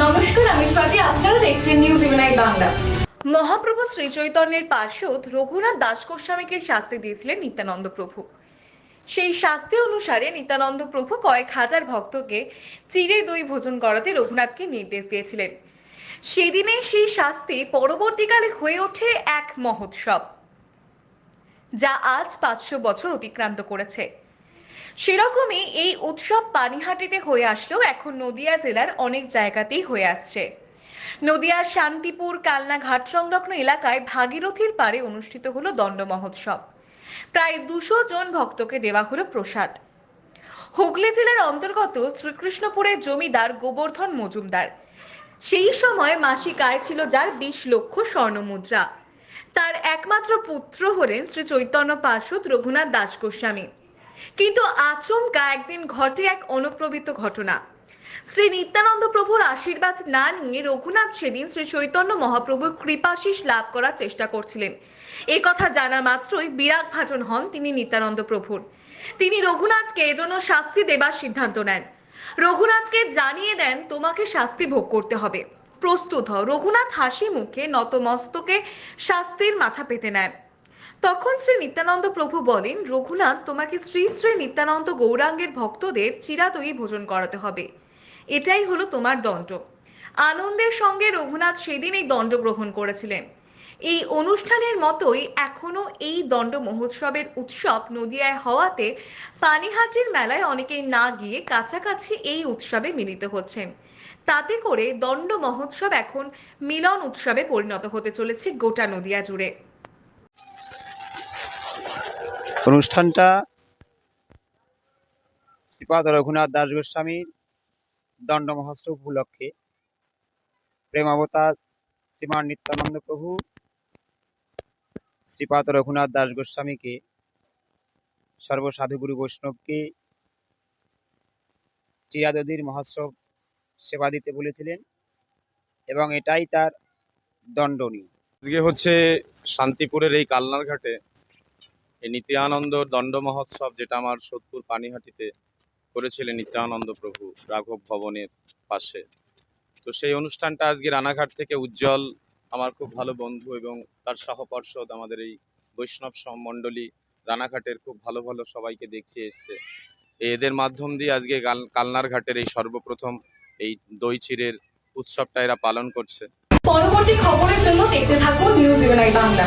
নমস্কার, আমি স্বাতি আপনারা দেখছেন নিউজ ইউনাইট বাংলা। মহাপ্রভু শ্রী চৈতন্যের পার্শ্বদ রঘুনাথ দাস গোস্বামীকে শাস্তি দিয়েছিলেন নিত্যানন্দ প্রভু। সেই শাস্তি অনুসারে নিত্যানন্দ প্রভু কয়েক হাজার ভক্তকে চিরে দই ভোজন করাতে রঘুনাথকে নির্দেশ দিয়েছিলেন। সেদিনে সেই শাস্তি পরবর্তীকালে হয়ে ওঠে এক মহোৎসব, যা আজ পাঁচশো বছর অতিক্রান্ত করেছে। সেরকমই এই উৎসব পানিহাটিতে হয়ে আসলেও এখন নদিয়া জেলার অনেক জায়গাতেই হয়ে আসছে। নদিয়ার শান্তিপুর, কালনা ঘাট সংলগ্ন এলাকায় ভাগীরথীর পারে অনুষ্ঠিত হলো দণ্ড মহোৎসব। প্রায় দুশো জন ভক্তকে দেওয়া হলো প্রসাদ। হুগলি জেলার অন্তর্গত শ্রীকৃষ্ণপুরের জমিদার গোবর্ধন মজুমদার। সেই সময় মাসিক আয় ছিল যার বিশ লক্ষ স্বর্ণ মুদ্রা। তার একমাত্র পুত্র হলেন শ্রী চৈতন্য পার্শ্বদ রঘুনাথ দাস গোস্বামী। কিন্তু আচমকা একদিন ঘটে এক অনুপ্রবিত ঘটনা। শ্রী নিত্যানন্দ প্রভুর আশীর্বাদ না নিয়ে রঘুনাথ সেদিন শ্রী চৈতন্য মহাপ্রভুর কৃপাশিস লাভ করার চেষ্টা করছিলেন। এই কথা জানা মাত্রই বিরাগ ভাজন হন তিনি নিত্যানন্দ প্রভুর। তিনি রঘুনাথকে এজন্য শাস্তি দেবার সিদ্ধান্ত নেন। রঘুনাথকে জানিয়ে দেন, তোমাকে শাস্তি ভোগ করতে হবে। প্রস্তুত হও। রঘুনাথ হাসি মুখে নতমস্তকে শাস্তির মাথা পেতে নেন। তখন শ্রী নিত্যানন্দ প্রভু বলেন, রঘুনাথ, তোমাকে শ্রী শ্রী নিত্যানন্দ গৌরাঙ্গের ভক্তদের চিরাদয়ী ভোজন করাতে হবে। এটাই হলো তোমার দণ্ড। আনন্দের সঙ্গে রঘুনাথ সেদিন এই দণ্ড গ্রহণ করেছিলেন। এই অনুষ্ঠানের মতোই এখনও এই দণ্ড মহোৎসবের উৎসব নদিয়ায় হওয়াতে পানিহাটির মেলায় অনেকেই না গিয়ে কাছাকাছি এই উৎসবে মিলিত হচ্ছেন। তাতে করে দণ্ড মহোৎসব এখন মিলন উৎসবে পরিণত হতে চলেছে গোটা নদিয়া জুড়ে। অনুষ্ঠানটা শ্রীপাদ রঘুনাথ দাস গোস্বামীর দণ্ড মহোৎসব উপলক্ষে। প্রেমাবতার শ্রীমান নিত্যানন্দ প্রভু শ্রীপাদ রঘুনাথ দাস গোস্বামীকে সর্বসাধুগুরু বৈষ্ণবকে চিরাদদির মহোৎসব সেবা দিতে বলেছিলেন এবং এটাই তার দণ্ডনীয়। আজকে হচ্ছে শান্তিপুরের এই কালনার ঘাটে এই নিত্যানন্দ দণ্ড মহোৎসব যেটা আমার সোদপুর পানিহাটিতে করেছিলেন নিত্যানন্দ প্রভু রাঘব ভবনের পাশে। তো সেই অনুষ্ঠানটা আজকে রানাঘাট থেকে উজ্জ্বল, আমার খুব ভালো বন্ধু এবং তার সহপর্ষদ আমাদের এই বৈষ্ণব মণ্ডলী রানাঘাটের খুব ভালো ভালো সবাইকে দেখছি এসছে। এদের মাধ্যম দিয়ে আজকে কাল- কালনার ঘাটের এই সর্বপ্রথম এই দই চিরের উৎসবটা এরা পালন করছে। পরবর্তী খবরের জন্য দেখতে থাকুন নিউজ বাংলা